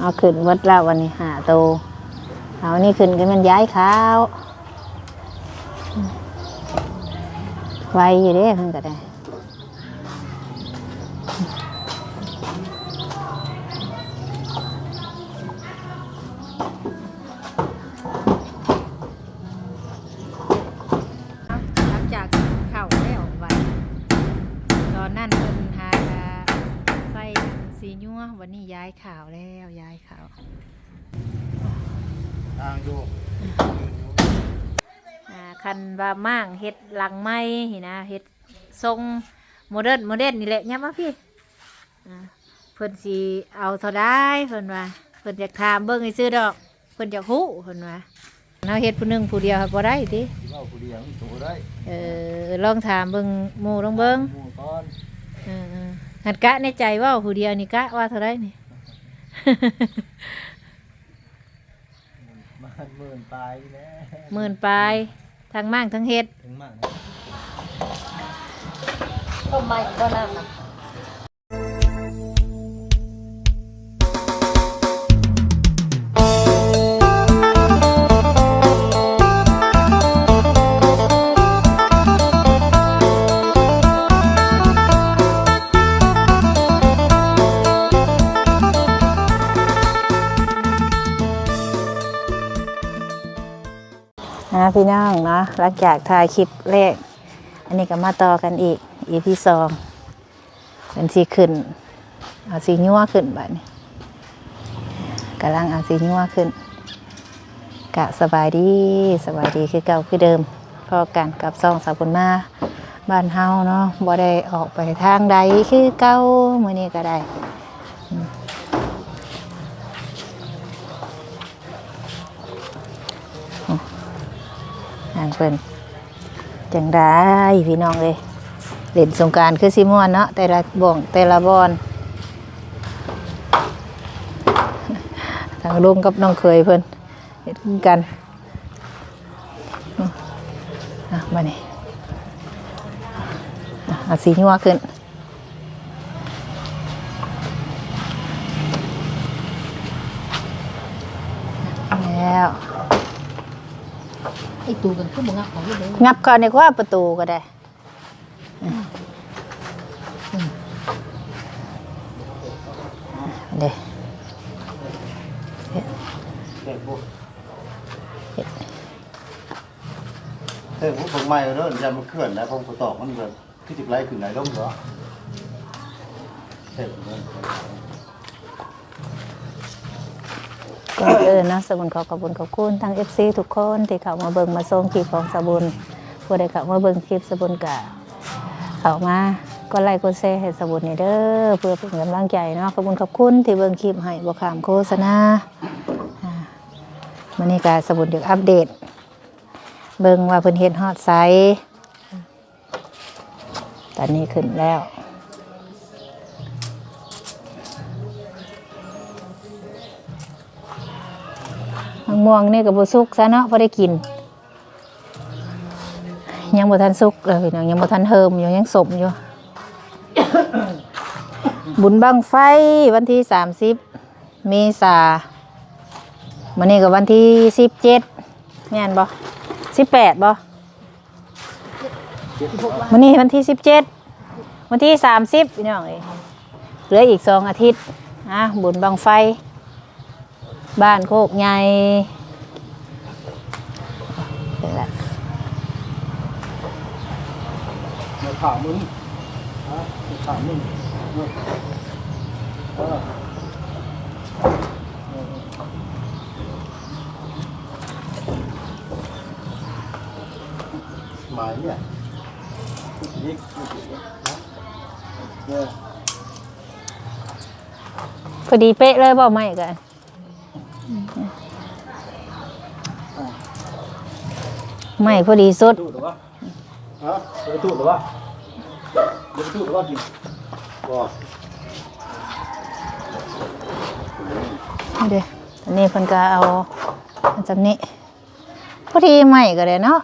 เอาขึ้นวัดแล้ววันนี้หาโตเอานี่ขึ้นกันมันย้ายขาวไวอยู่เด้เพิ่นก็ได้ นว่าม่างเฮ็ดหลังไม้หินะเฮ็ดทรงโมเดิร์นโมเดิร์นนี่แหละยับมาพี่อ่าเพิ่นสิเอาเท่าได้เพิ่นว่าเพิ่นอยากถามเบิ่งให้ซื้อดอกเพิ่นอยากฮู้เพิ่นว่าเฮาเฮ็ดผู้หนึงผู้เดียวบ่ได้ติที่ว่าผู้เดียวมันตัวได้เออลองถามเบิ่งหมู่ลองเบิ่งหมู่ก้อนเออเออหัดกะในใจว่าผู้เดียวนี่กะว่าเท่าไรนี่มันหมื่นปลายนี่แหละหมื่นปลาย ทั้งมั่งทั้งเฮ็ด ถึงมากนะ ต้มใบก็น้ำนะนะ หลังจากถ่ายคลิปแรก อันนี้ก็มาต่อกันอีกอีพีสองเป็นสีขึ้นเอาสีนัวขึ้นบัดนี้กำลังเอาสีนัวขึ้น กะสบายดีสบายดีคือเก่าคือเดิมพอกันกับซองสาวบุญมาบ้านเฮาเนาะบ่ได้ออกไปทางใดคือเก่ามื้อนี้ก็ได้อืมอ๋อ อ่างเพิ่นจังได้พี่น้องเลยเล่นสงการคือซิมอนเนาะแต่ละบ่องแต่ละบอนทางลุงกับน้องเคยเพิ่นเห็นกันอะมานี่อะเอาสีนัวขึ้น แล้ว ไอ้ตูกันคือบ่งับของอยู่เลยงับเข้าในกว่าประตูก็ได้เด้เด็กพวกเฮ้ยพวกผมใหม่เด้อจะมันเคลื่อนแล้วผมก็ตอกมันแบบคือจิบไหลขึ้นไหลลงเหรอเฮ้ย ก็เออนะสบุญขอขอบคุณขอบคุณทั้งเอฟซีทุกคนที่เข้ามาเบิ่งมาส่งคลิปของสบุญผู้ใดเข้ามาเบิ่งคลิปสบุญกะเข้ามาก็ไลค์กดแชร์ให้สบุญนี่เด้อเพื่อเป็นกำลังใจเนาะขอบคุณขอบคุณที่เบิ่งคลิปให้บ่ขามโฆษณาอ่ามื้อนี้ก็สบุญอยากอัปเดต เบิ่งว่าเพิ่นเฮ็ดฮอดไซตอนนี้ขึ้นแล้ว ม่วงนี่กับบสุกซะเนาะพอได้กิน ยังบ่ทันสุกเลยพี่น้องยังบ่ทันเฮิมอยู่ยังสมอยู่ บุญบังไฟวันที่สามสิบเมษาวันนี้กับวันที่สิบเจ็ดแม่นบ่สิบแปดบ่วันนี้วันที่สิบเจ็ดวันที่สามสิบพี่น้องเอ้ยเหลืออีกสองอาทิตย์อะบุญบังไฟ บ้านโคกใหญ่ เป็นละมาถามมึงฮะมาถามมึงเออหมายเนี่ยยิกเนี่ยพอดีเป๊ะเลยบอกไม่กัน ไม่พอดีสุดตู้หรือวะฮะเดี๋ยวตู้หรือวะเดี๋ยวตู้หรือวะกินบ่เดี๋ยวอันนี้เพิ่นก็เอาอันจำนี้พอดีไม่ก็ได้เนาะ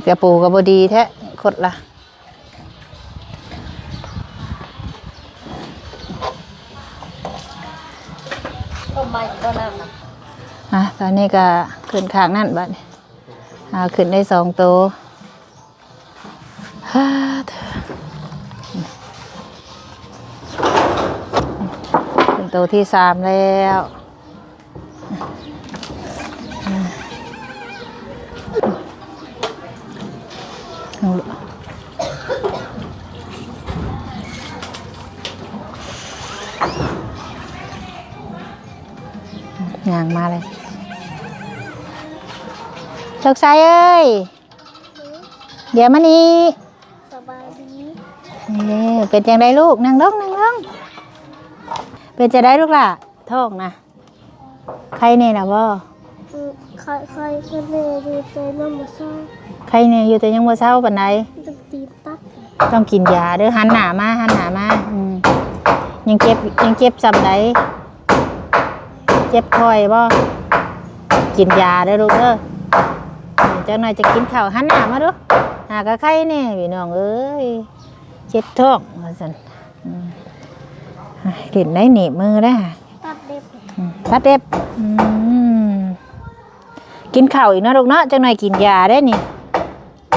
นี่กระปูกับบดีแท้คดละต้มใบก็น้ำนะอะตอนนี้ก็ขึ้นข้างนั่นบัดนี้อ่าขึ้นได้สองตัวฮ่าเถอะขึ้นตัวที่สามแล้ว ยางมาเลยตกใจเอ้ย เดี๋ยวมานี่สบายดีนี่เป็นจังไดลูกนั่งลงนั่งลงเป็นจะได้ลูกล่ะท้องนะใครเนี่ยนะบ่ใครใครก็เลยดูใจน้ำมาซ่าใครเนี่ยอยู่แต่ยังบ่เศร้าปานใดต้องตีตัดต้องกินยาเด้อหันหน้ามาหันหน้ามาอืมยังเจ็บยังเจ็บซ้ำใด เจ็บคอยบ่กินยาเด้อลูกเด้อเจ้าหน่อยจะกินข้าวหันหน้ามาดูหากะไข่เนี่ยพี่น้องเอ้ยเจ็บท้องว่าซั่นอืมเห็นได้หนีบมือได้อตัดเด็บอืมพัดเด็บอืมกินข้าวอีกเนาะลูกเนาะจังหน่อยกินยาได้นี่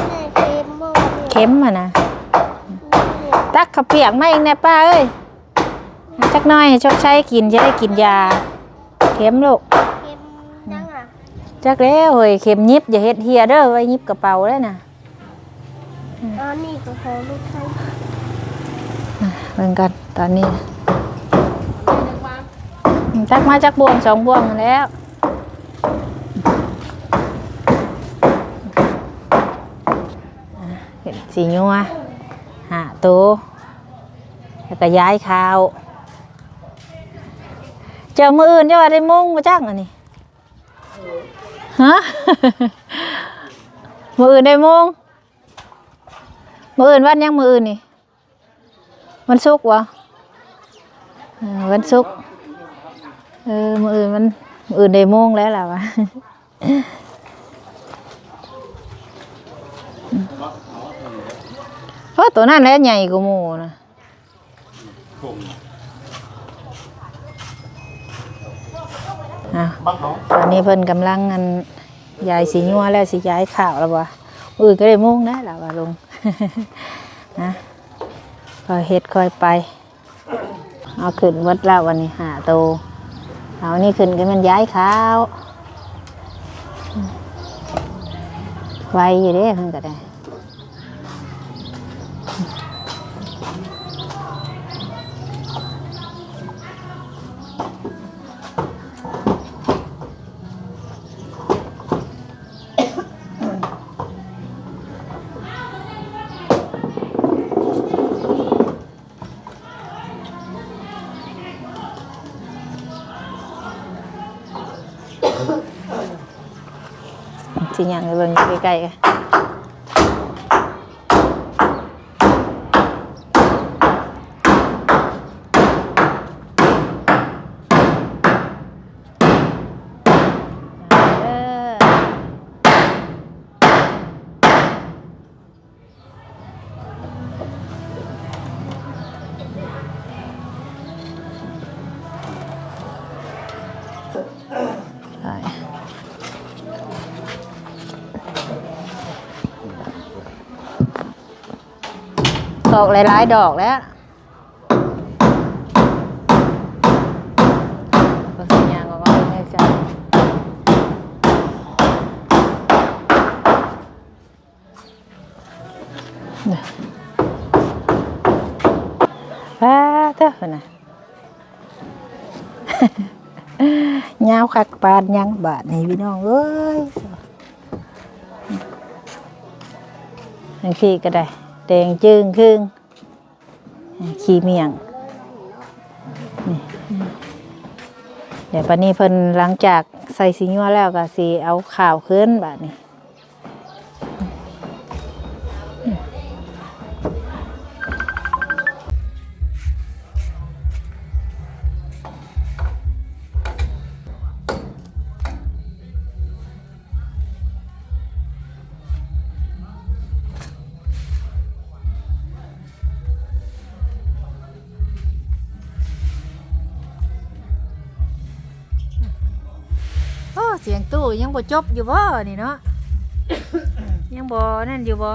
แม่เค็มมากเนี่ยเข็มอะนะตักข้าวเปียกมาเองนะป้าเอ้ยจักหน่อยชดใช้กินจะได้กินยา เข็มลูกเค็มยังอะจักแล้วเฮ้ยเข็มยิบอย่าเฮ็ดเฮียเด้อไว้ยิบกระเป๋าได้นะอันนี้ก็ขอลูกไทยอะเบิ่งกันตอนนี้อืมตักมาจักบวงสองบวงนั่นแล้วอะเห็ดสีนัวหาตัวแล้วก็ย้ายข้าว เจอมืออื่นจะว่าได้มุ่งมาจังอันนี้ฮะ มืออื่นได้มุ่งมืออื่นวันยังมืออื่นนี่วันศุกร์วะเออวันศุกร์เออมืออื่นมันมืออื่นได้มุ่งแล้วล่ะวะเพราะตัวนั้นแล้วใหญ่กว่าหมูนะ อะบันะตอนนี้เพิ่นกำลังอันยายสีนัวแล้วสิย้ายข่าวแล้วบ่อื่นก็ได้มุ่งนะแล่ะว่าลุงนะคอยเฮ็ดคอยไป เอาขึ้นวัดแล้ววันนี้หาโตเอานี่ขึ้นก็มันย้ายข้าวไวอยู่เด้เพิ่นก็ได้ สิย่างไปเบิ่งอยู่ใกล้ๆกัน เด้อกหลายๆดอกแล้วก็สัญญาณก็ว่าให้กันเนี่ยป้าเต้านะยาวคักปานยังบาดนี่พี่น้องเอ้ยนังขี้ก็ได้ แดงจึงครึ่งขี้เมียงเดี๋ยวปานนี้เพิ่นหลังจากใส่สีนัวแล้วก็สีเอาข่าวขึ้นแบบนี้ โอ้เสียงตู้ยังบ่จบอยู่บ่นี่เนาะ ยังบ่นั่นอยู่บ่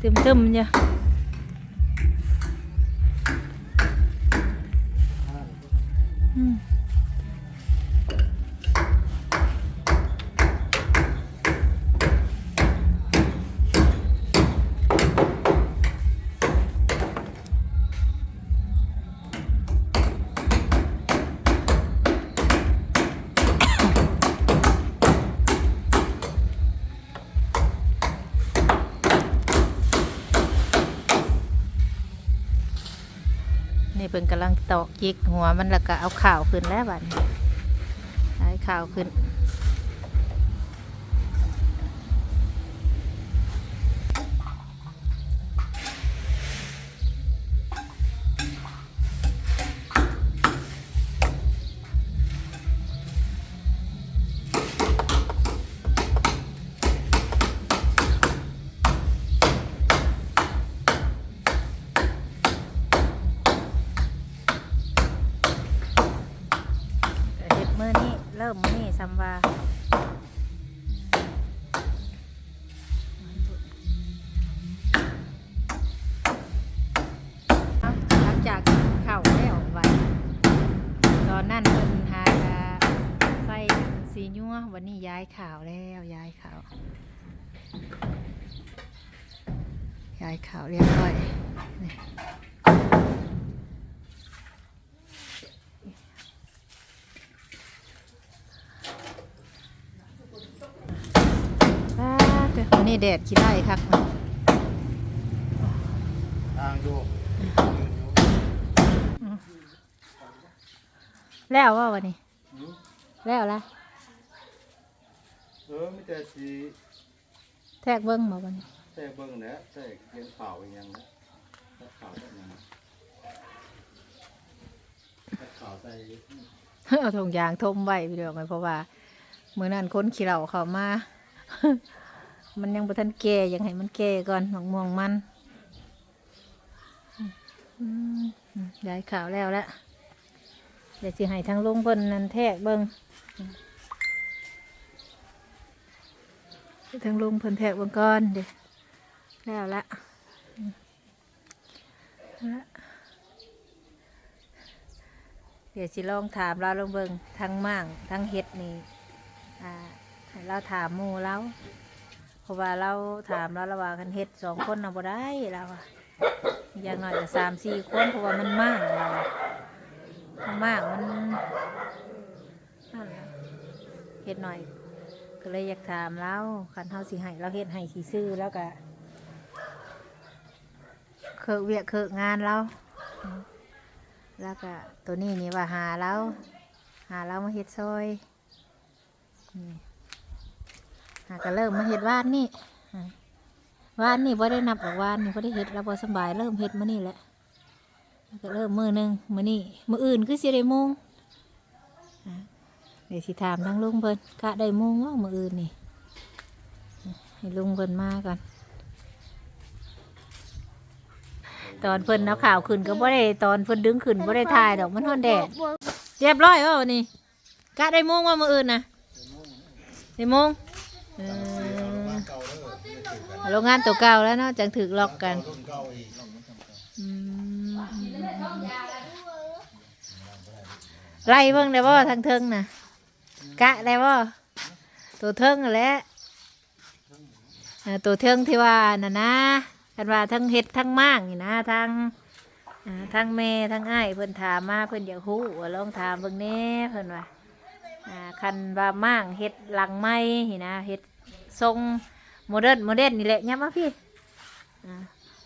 ตึมๆเนี่ย นี่เพิ่นกำลังตอกยิกหัวมันแล้วก็เอาข่าวขึ้นแล้วบัดนี้ข่าวขึ้น มือนี้เริ่มมือนี้ซัมวาหลังจากเข้าแล้วไว้ตอนนั้นเพิ่นหากะไฟสีนัววันนี้ย้ายข่าวแล้วย้ายข่าวย้ายข่าวเรียบร้อยนี่ อ่าเดี๋ยววันนี้ แดดขี้ไล่คักนะทางอยู่แล้วว่าวันนี้ แล้วละเออไม่แต่สีแทกเบิ้งมาวันนี้แต่เบิ่งนะแต่เขียนข่าวอีกอย่างนะแต่ข่าวแบบนั้นแต่ข่าวใส่เอาถุงยางทมไว้ไปเดียวกันเพราะว่าเมื่อนั้นคนขี้เหล่าเขามา มันยังบ่ทันแก่ยังให้มันแก่ก่อนหมองม่วงมันยายขาวแล้วละเดี๋ยวสิให้ทางลุงเพิ่นนั่นแทกเบิ้งให้ทางลุงเพิ่นแทกเบิ้งก่อนเดี๋ยวแล้วละเดี๋ยวสิลองถามเราลองเบิ้งทั้งมั่งทั้งเฮ็ดนี่อ่าให้เราถามหมู่เรา เพราะว่าเราถามเราระว่ากันเฮ็ดสองคนน่ะบ่ได้เราอะอย่างน้อยก็สามสี่คนเพราะว่ามันมั่งเรามันมั่งมันเฮ็ดหน่อย ก็เลยอยากถามเราคันเฮาสิให้เราเฮ็ดให้สิซื้อแล้วก็เคอเวียกเคองานเราแล้วก็ตัวนี้นี่ว่าหาเราหาเรามาเฮ็ดซอยนี่ ก็เริ่มมาเฮ็ดว่านนี่อ่าว่านนี่บ่ได้นับออกว่านนี่บ่ได้เฮ็ดเราบ่สำบายเริ่มเฮ็ดมานี่แหละแล้วก็เริ่มมือหนึ่งมือนี้มื้ออื่นคือสิได้มงอ่าเดี๋ยวสิถามทางลุงเพิ่นกะได้มงว่ามืออื่นนี่อ่าให้ลุงเพิ่นมาก่อนตอนเพิ่นเอาข่าวขึ้นก็บ่ได้ตอนเพิ่นดึงขึ้นบ่ได้ถ่ายดอกมันฮ้อนแดด เรียบร้อยว่าวันนี้กะได้โมงว่ามืออื่นนะได้โมง เออโรงงานตัวเก่าแล้วเนาะจังถึกล็อกกันอืมไล่เบิ่งได้บ่ทางเทิงน่ะ กะได้บ่ตัวเทิงนั่นแหละเออตัวเทิงที่ว่าน่ะนะกันว่าทั้งเฮ็ดทั้งม่างนี่นะทั้งอ่าทั้งแม่ทั้งอ้ายเพิ่นถามมาเพิ่นอยากฮู้ว่าลองถามเบิ่งแหน่เพิ่นว่าอ่า คันว่าม่างเฮ็ดหลังไม้นี่นะเฮ็ดทรงโมเดิร์นโมเดิร์นนี่แหละยับมาพี่อ่า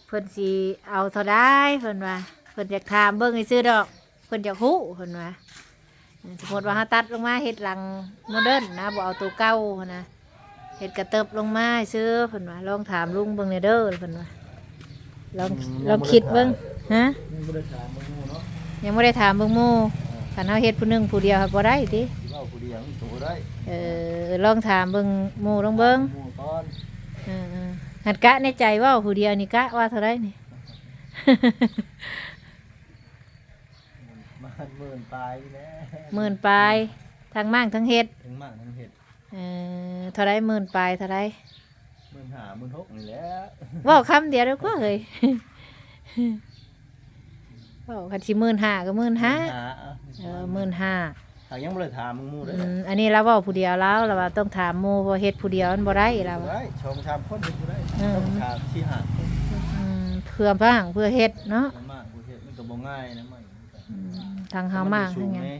เพิ่นสิเอาเท่าใดเพิ่นว่าเพิ่นอยากถามเบิ่งให้ซื้อดอกเพิ่นอยากฮู้เพิ่นว่าอ่าสมมติว่าเฮาตัดลงมาเฮ็ดหลังโมเดิร์นนะบ่เอาตัวเก่าหั้นนะเฮ็ดกระเติบลงมาให้ซื้อเพิ่นว่าลองถามลุงเบิ่งแหน่เด้อเพิ่นว่าลองลองคิดเบิ่งฮะนี่ไม่ได้ถามมึงเนาะยังไม่ได้ถามเบิ่งหมู่คันเฮาเฮ็ดผู้หนึงผู้เดียวบ่ได้ติที่ว่าผู้ เดียวมันตัวได้เออลองถามเบิ่งหมู่ลองเบิ่งหมู่ก้อนเออๆหัดกะในใจเว่าผู้เดียวนี่กะว่าเท่าไรนี่ มันหมื่นปลายแน่หมื่นปลายทั้งมั่งทั้งเฮ็ดทั้งมากทั้งเห็ดเออเท่าไรหมื่นปลายเท่าไรหมื่นหาหมื่นหกนี่แหละเว่าคำเดียวเดียวก็เฮ้ยเว่าคันสิหมื่นห้าก็หมื่นห้าหาอะเออหมื่นห้า หายังบ่ได้ถามมึงหมู่เลยอืมอันนี้เราเว่าผู้เดียวแล้วเราว่าต้องถามหมู่เพราะเฮ็ดผู้เดียวมันบ่ได้เราบ่ได้ชมชามคนเฮ็ดบ่ได้อืม ต้องถามที่หาคนอืมเพื่อบ้างเพื่อเฮ็ดเนาะมันมากบ่เฮ็ดมันก็บ่ง่ายนะมันอืมทางเฮามากสูทั้งงหยังแน่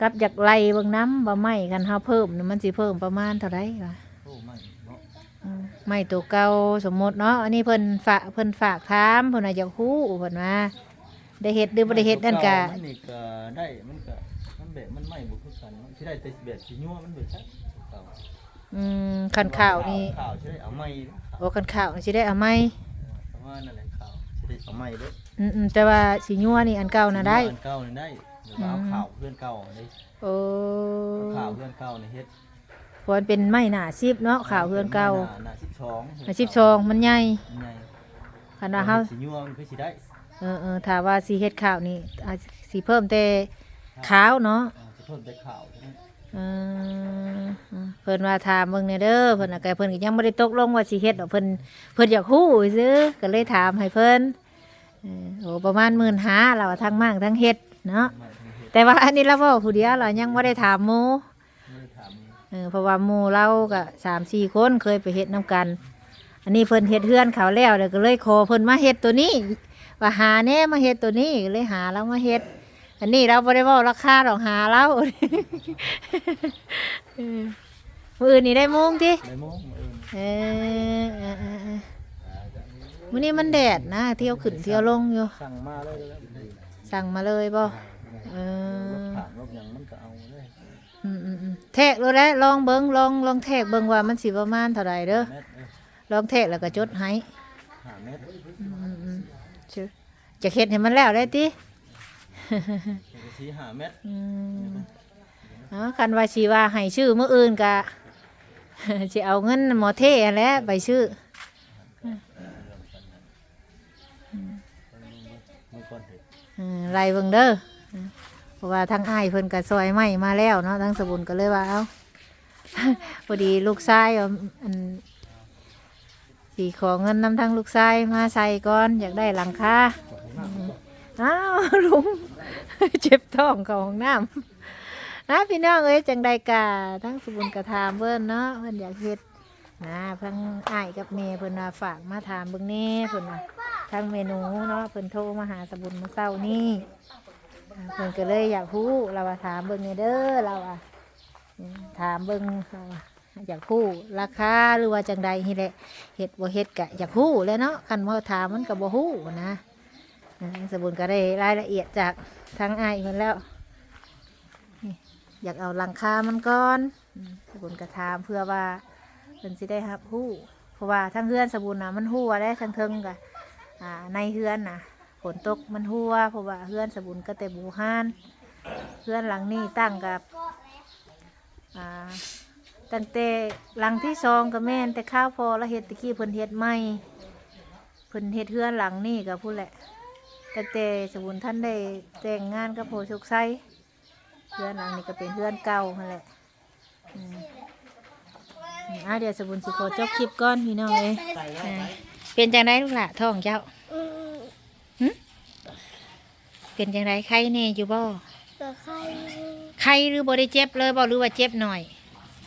กับอยากไล่เบิ่งน้ำบ่ไหม้กันเฮาเพิ่มนี่มันสิเพิ่มประมาณเท่าไรวะโอ้ไม่เนาะอืมไหม้ตัวเก่าสมมติเนาะอันนี้เพิ่นฝากเพิ่นฝากถามเพิ่นน่ะอยากฮู้เพิ่นว่า ได้เฮ็ดหรือบ่ได้เฮ็ดนั่นก็มันนี่ก็ได้มันก็มันแบบมันไม่บ่คือกันมันสิได้แต่แบบสิยัวมันบ่ชัดเก่าอืมคันข่าวนี่ข่าวสิได้เอาไม้โอ้คันข่าวนี่สิได้เอาไหมประมาณนั่นแหละข่าวสิได้เอาไม้เด้ออืมอืมแต่ว่าสิยัวนี่อันเก่าน่ะได้อันเก่านี่ได้หรือว่าเอาข่าวเพื่อนเก่าได้โอ้เอาข่าวเพื่อนเก่านี่เฮ็ดเพราะมันเป็นไม้หนาซิบเนาะข่าวเพื่อนเก่าหน้า12หนาซิบซองมันใหญ่ใหญ่คันว่าเฮาสิยัวมันคือสิได้ เออเออถ้าว่าสิเฮ็ดข่าวนี่อาจสิเพิ่มแต่ขาวเนาะอ่าจะเพิ่มแต่ข่าวใช่ไหมเออเออเพิ่นว่าถามเบิ่งแหน่เด้อเพิ่นน่ะก็เพิ่นก็ยังบ่ได้ตกลงว่าสิเฮ็ดดอกเพิ่นเพิ่นอยากฮู้ซื่อก็เลยถามให้เพิ่นเออโอ้ประมาณ15,000เราทั้งมั่งทั้งเฮ็ดเนาะไม่ทั้งเฮ็ดแต่ว่าอันนี้เราเว้าผู้เดียวเรายังบ่ได้ถามหมู่ ไม่ได้ถามเออเพราะว่าหมู่เราก็3-4คนเคยไปเฮ็ดนํกัน อันนี้เพิ่นเฮ็ดเฮือนเขาแล้วเดี๋ยวก็เลยขอเพิ่นมาเฮ็ดตัวนี้ ว่าหาแหน่มาเฮ็ดตัวนี้ก็เลยหาแล้วมาเฮ็ด อันนี้เราบ่ได้เว้าราคาดอกหาเราเออมื้ออื่นนี่ได้มุงติในโมงเออเออเออเออเออมื้อนี้มันแดดนะ เที่ยวขึ้นเที่ยวลงอยู่ สั่งมาเลยแล้วสั่งมาเลยบ่เอรอถผ่านรถหยังมันก็เอาเลยอืมอืมอืมแทกเลยแหละลองเบิ่งลองลองแทกเบิ่งว่ามันสิประมาณเท่าใดเด้อเมตรเออลองแทกแล้วก็จดให้ห้าเมตรอืมอืมอืมชื่อ จะเฮ็ดให้มันแล้วได้ติสีห้าเมตรอืมเนาะคันว่าชีว่าให้ชื่อมื้ออื่นกะสิเอาเงินหมอเท่แหล้วไปชื่อมันก่อนเถอะอืมไล่เบิ่งเด้อเพราะว่าทางอ้ายเพิ่นก็ซอยไม้มาแล้วเนาะทางสบุนก็เลยว่าเอาพอดีลูกชายว่าอันสีขอเงินนำทางลูกชายมาใส่ก่อนอยากได้หลังคา อ้าวลุงเจ็บท้องเขาห้องน้ำนะพี่น้องเอ้ยจังใดกาทั้งสบุนกระทามเพิ่นเนาะเพิ่นอยากเฮ็ดนะทั้งอ้ายกับเมย์เพิ่นว่าฝากมาถามเบิ่งแหน่เพิ่นว่าทั้งเมนูเนาะเพิ่นโทรมาหาสบุนมื่อเช้านี่เพิ่นก็เลยอยากฮู้เราว่าถามเบิ่งแหน่เด้อเราอะถามเบิ่งเราว่าอยากฮู้ราคาหรือว่าจังใดนี่แหละเฮ็ดบ่เฮ็ดก็อยากฮู้แหล้วเนาะคันบ่ถามมันก็บ่ฮู้นะ สบุนก็ได้รายละเอียดจากทางไอ้ายเพิ่นแล้ว อยากเอาหลังคามันก่อนสบุนกระทามเพื่อว่าเพิ่นสิได้ครับหู้ เพราะว่าทั้งเฮือนสบุนนะมันหัวได้ทั้งเทิงกะอ่าในเฮือนนะฝนตกมันหัวเพราะว่าเฮือนสบุนก็แต่บูฮานเฮือนหลังนี้ตั้งกับตั้งแต่หลังที่สองก็แม่นแต่ข้าวพอแล้วเฮ็ดตะกี้เพิ่นเฮ็ดใหม่เพิ่นเฮ็ดเฮือนหลังนี้ก็พูดแหละ ตั้งแต่สบุนท่านได้แต่งงานกับโพชุกไซเพื่อนหลังนี้ก็เป็นเพื่อนเก่านั่นแหละอืมอืมอะเดี๋ยวสบุญสิโคจบคลิปก่อนพี่น้องเลยอ่าเป็นจังไดลูกหละท้องเจ้า อืมเป็นจังไดไข้แน่อยู่บ่แต่ใครไข้หรือบ่ได้เจ็บเลยบ่หรือว่าเจ็บหน่อย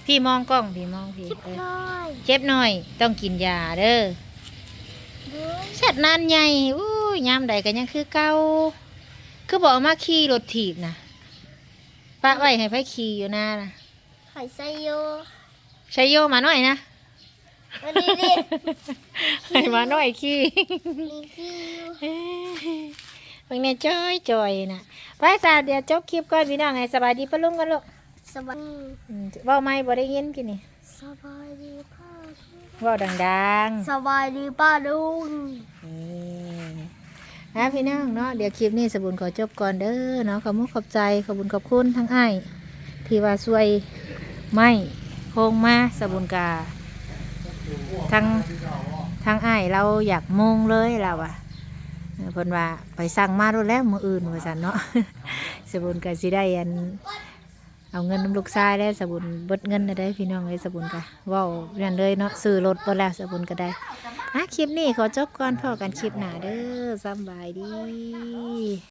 พี่มองกล้องพี่มองพี่คิดเออน้อยเจ็บหน่อย ต้องกินยาเด้อ ด้วยเสร็จนานใหญ่อู้ ยยามใดก็ยังคือเก่าคือบอกเอามาขี่รถถีบนะปะไว้ให้ไผขี่อยู่หน้านะไข่ไซโยใช้โยมาหน่อยนะอันนี้ดิให้มาหน่อยขี้มีคิวเพิ่งเนี่ยจ้อยจอยๆนะไปสาเดี๋ยวจบคลิปก่อนพี่น้องไงสบายดีปะลุงกันลูกสบายอืมเว่าไม่บ่ได้ยินกินนี่สบายดีป้าเว่าดังสบายดีป้าลุงๆนี่ นะพี่น้องเนาะเดี๋ยวคลิปนี้สบุญขอจบก่อนเด้อเนาะขอบมุขอบใจขอบุญขอบคุณทั้งไอ้ที่ว่าช่วยไม่โคงมาสบุญกาทั้งทั้งไอ้เราอยากมงเลยเราอะเพิ่นว่าไปสั่งมาแล้วแล้วมืออื่นว่าสันเนาะสบุญกาสิได้อัน เอาเงินน้ำลูกชายได้สบุญเบิดเงินได้พี่น้องเลยสบุญกะว่าเรียนเลยเนาะซื้อรถบ่แล้วสบุญก็ได้อะคลิปนี้ขอจบก่อนพอกันคลิปหน้าเด้อสบายดี